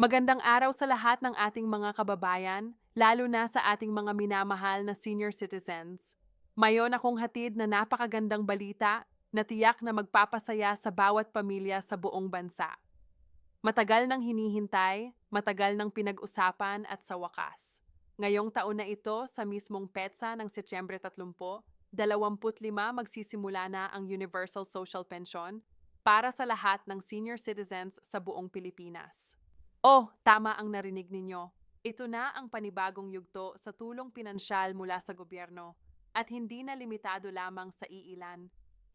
Magandang araw sa lahat ng ating mga kababayan, lalo na sa ating mga minamahal na senior citizens. Mayon akong hatid na napakagandang balita na tiyak na magpapasaya sa bawat pamilya sa buong bansa. Matagal nang hinihintay, matagal nang pinag-usapan at sa wakas. Ngayong taon na ito, sa mismong petsa ng Setyembre 30, 25 magsisimula na ang Universal Social Pension para sa lahat ng senior citizens sa buong Pilipinas. Oh, tama ang narinig ninyo. Ito na ang panibagong yugto sa tulong pinansyal mula sa gobyerno at hindi na limitado lamang sa iilan.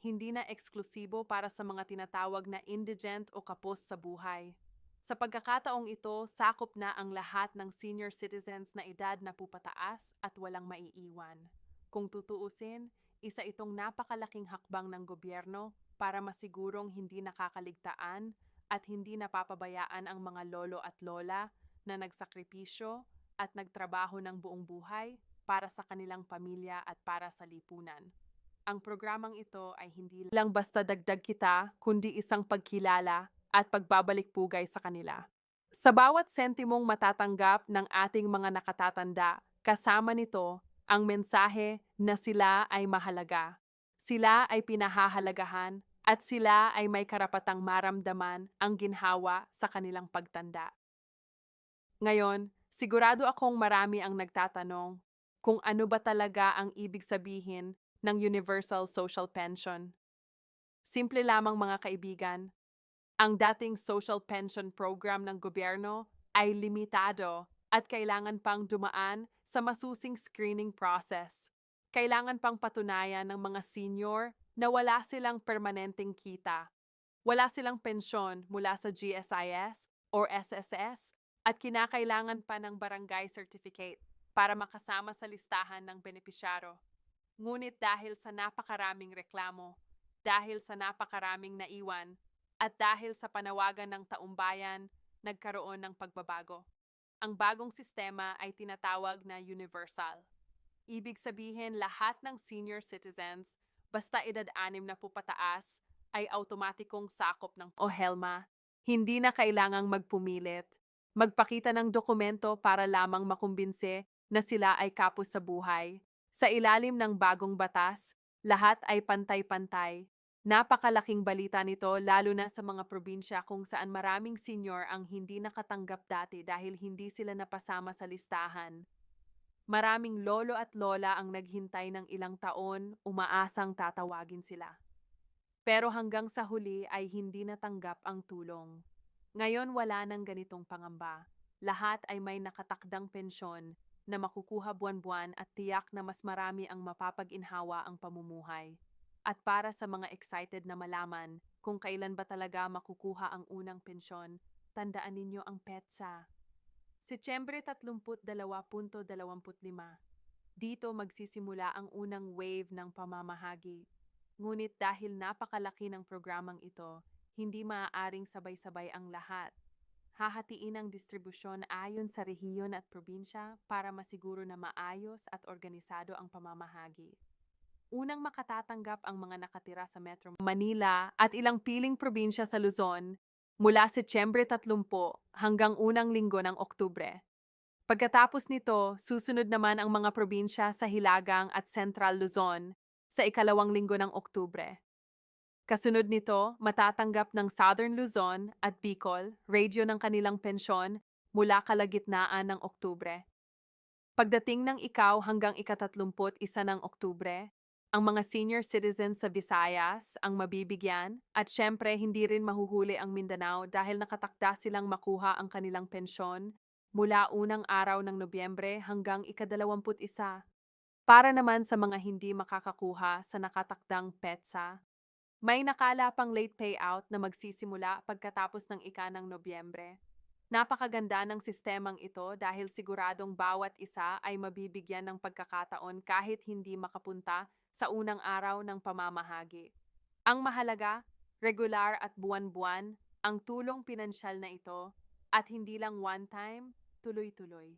Hindi na eksklusibo para sa mga tinatawag na indigent o kapos sa buhay. Sa pagkakataong ito, sakop na ang lahat ng senior citizens na edad na pupataas at walang maiiwan. Kung tutuusin, isa itong napakalaking hakbang ng gobyerno para masigurong hindi nakakaligtaan at hindi napapabayaan ang mga lolo at lola na nagsakripisyo at nagtrabaho ng buong buhay para sa kanilang pamilya at para sa lipunan. Ang programang ito ay hindi lang basta dagdag kita, kundi isang pagkilala at pagbabalik pugay sa kanila. Sa bawat sentimong matatanggap ng ating mga nakatatanda, kasama nito ang mensahe na sila ay mahalaga. Sila ay pinahahalagahan at sila ay may karapatang maramdaman ang ginhawa sa kanilang pagtanda. Ngayon, sigurado akong marami ang nagtatanong kung ano ba talaga ang ibig sabihin ng Universal Social Pension. Simple lamang mga kaibigan, ang dating social pension program ng gobyerno ay limitado at kailangan pang dumaan sa masusing screening process. Kailangan pang patunayan ng mga senior na wala silang permanenteng kita. Wala silang pensyon mula sa GSIS or SSS at kinakailangan pa ng barangay certificate para makasama sa listahan ng benepisyaro. Ngunit dahil sa napakaraming reklamo, dahil sa napakaraming naiwan, at dahil sa panawagan ng taumbayan, nagkaroon ng pagbabago. Ang bagong sistema ay tinatawag na universal. Ibig sabihin lahat ng senior citizens basta edad anim na po pataas, ay automatikong sakop ng OHELMA. Hindi na kailangang magpumilit. Magpakita ng dokumento para lamang makumbinse na sila ay kapos sa buhay. Sa ilalim ng bagong batas, lahat ay pantay-pantay. Napakalaking balita nito lalo na sa mga probinsya kung saan maraming senior ang hindi nakatanggap dati dahil hindi sila napasama sa listahan. Maraming lolo at lola ang naghintay ng ilang taon, umaasang tatawagin sila. Pero hanggang sa huli ay hindi natanggap ang tulong. Ngayon wala nang ganitong pangamba. Lahat ay may nakatakdang pensyon na makukuha buwan-buwan at tiyak na mas marami ang mapapag-inhawa ang pamumuhay. At para sa mga excited na malaman kung kailan ba talaga makukuha ang unang pensyon, tandaan ninyo ang PETSA. Setyembre 30.2.25. Dito magsisimula ang unang wave ng pamamahagi. Ngunit dahil napakalaki ng programang ito, hindi maaaring sabay-sabay ang lahat. Hahatiin ang distribusyon ayon sa rehiyon at probinsya para masiguro na maayos at organisado ang pamamahagi. Unang makatatanggap ang mga nakatira sa Metro Manila at ilang piling probinsya sa Luzon mula Setyembre 30 hanggang unang linggo ng Oktubre. Pagkatapos nito, susunod naman ang mga probinsya sa Hilagang at Central Luzon sa ikalawang linggo ng Oktubre. Kasunod nito, matatanggap ng Southern Luzon at Bicol radio ng kanilang pensyon mula kalagitnaan ng Oktubre. Pagdating ng ikaw hanggang ikatatlumput isa ng Oktubre, ang mga senior citizens sa Visayas ang mabibigyan at syempre hindi rin mahuhuli ang Mindanao dahil nakatakda silang makuha ang kanilang pensyon mula unang araw ng Nobyembre hanggang ikadalawamput isa. Para naman sa mga hindi makakakuha sa nakatakdang PETSA, may nakala pang late payout na magsisimula pagkatapos ng ika ng Nobyembre. Napakaganda ng sistemang ito dahil siguradong bawat isa ay mabibigyan ng pagkakataon kahit hindi makapunta sa unang araw ng pamamahagi. Ang mahalaga, regular at buwan-buwan ang tulong pinansyal na ito at hindi lang one time, tuloy-tuloy.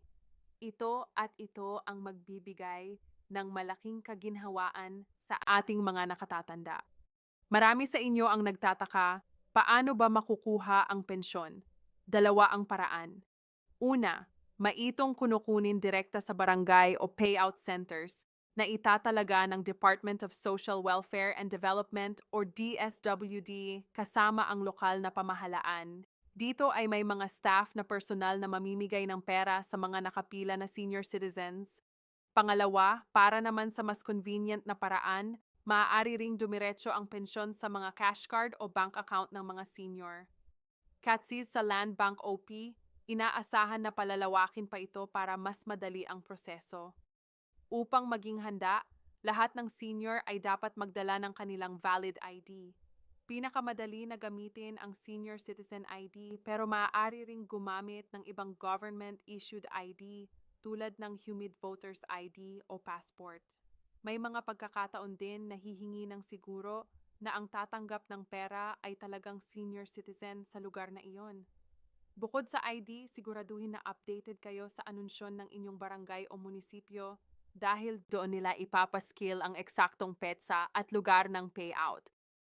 Ito at ito ang magbibigay ng malaking kaginhawaan sa ating mga nakatatanda. Marami sa inyo ang nagtataka, paano ba makukuha ang pensyon? Dalawa ang paraan. Una, maitong kunukunin direkta sa barangay o payout centers na itatalaga ng Department of Social Welfare and Development or DSWD kasama ang lokal na pamahalaan. Dito ay may mga staff na personal na mamimigay ng pera sa mga nakapila na senior citizens. Pangalawa, para naman sa mas convenient na paraan, maaari ring dumiretso ang pensyon sa mga cash card o bank account ng mga senior. Katsis sa Land Bank OP, inaasahan na palalawakin pa ito para mas madali ang proseso. Upang maging handa, lahat ng senior ay dapat magdala ng kanilang valid ID. Pinakamadali na gamitin ang Senior Citizen ID pero maaari ring gumamit ng ibang government-issued ID tulad ng Humid Voters ID o Passport. May mga pagkakataon din na hihingi ng siguro na ang tatanggap ng pera ay talagang senior citizen sa lugar na iyon. Bukod sa ID, siguraduhin na updated kayo sa anunsyon ng inyong barangay o munisipyo dahil doon nila ipapaskill ang eksaktong petsa at lugar ng payout.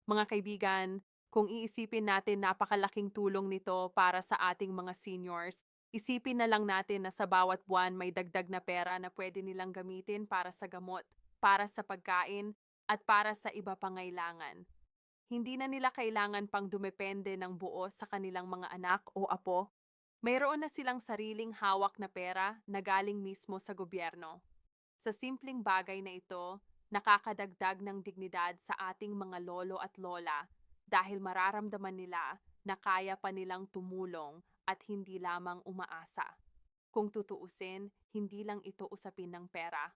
Mga kaibigan, kung iisipin natin napakalaking tulong nito para sa ating mga seniors, isipin na lang natin na sa bawat buwan may dagdag na pera na pwede nilang gamitin para sa gamot, para sa pagkain, at para sa iba pangailangan. Hindi na nila kailangan pang dumepende ng buo sa kanilang mga anak o apo. Mayroon na silang sariling hawak na pera na galing mismo sa gobyerno. Sa simpleng bagay na ito, nakakadagdag ng dignidad sa ating mga lolo at lola dahil mararamdaman nila na kaya pa nilang tumulong at hindi lamang umaasa. Kung tutuusin, hindi lang ito usapin ng pera.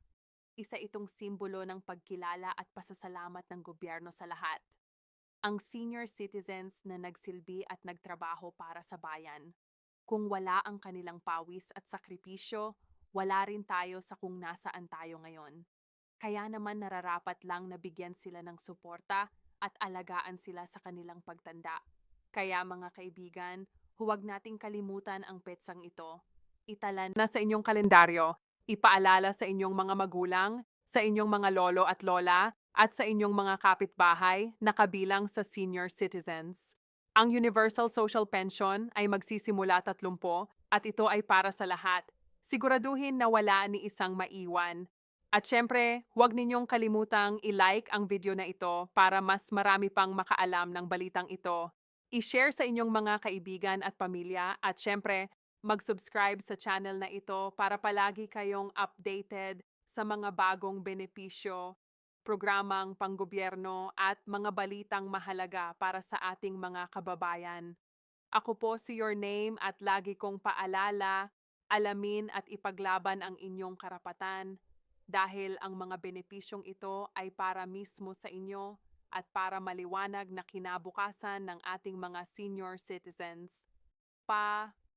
Isa itong simbolo ng pagkilala at pasasalamat ng gobyerno sa lahat. Ang senior citizens na nagsilbi at nagtrabaho para sa bayan. Kung wala ang kanilang pawis at sakripisyo, wala rin tayo sa kung nasaan tayo ngayon. Kaya naman nararapat lang na bigyan sila ng suporta at alagaan sila sa kanilang pagtanda. Kaya mga kaibigan, huwag nating kalimutan ang petsang ito. Italan na sa inyong kalendaryo, ipaalala sa inyong mga magulang, sa inyong mga lolo at lola, at sa inyong mga kapitbahay na kabilang sa senior citizens. Ang Universal Social Pension ay magsisimula 30 at ito ay para sa lahat. Siguraduhin na wala ni isang maiwan. At syempre, huwag ninyong kalimutang i-like ang video na ito para mas marami pang makaalam ng balitang ito. I-share sa inyong mga kaibigan at pamilya at syempre, mag-subscribe sa channel na ito para palagi kayong updated sa mga bagong benepisyo, programang panggobyerno at mga balitang mahalaga para sa ating mga kababayan. Ako po si Your Name at lagi kong paalala, alamin at ipaglaban ang inyong karapatan dahil ang mga benepisyong ito ay para mismo sa inyo at para maliwanag na kinabukasan ng ating mga senior citizens. Pa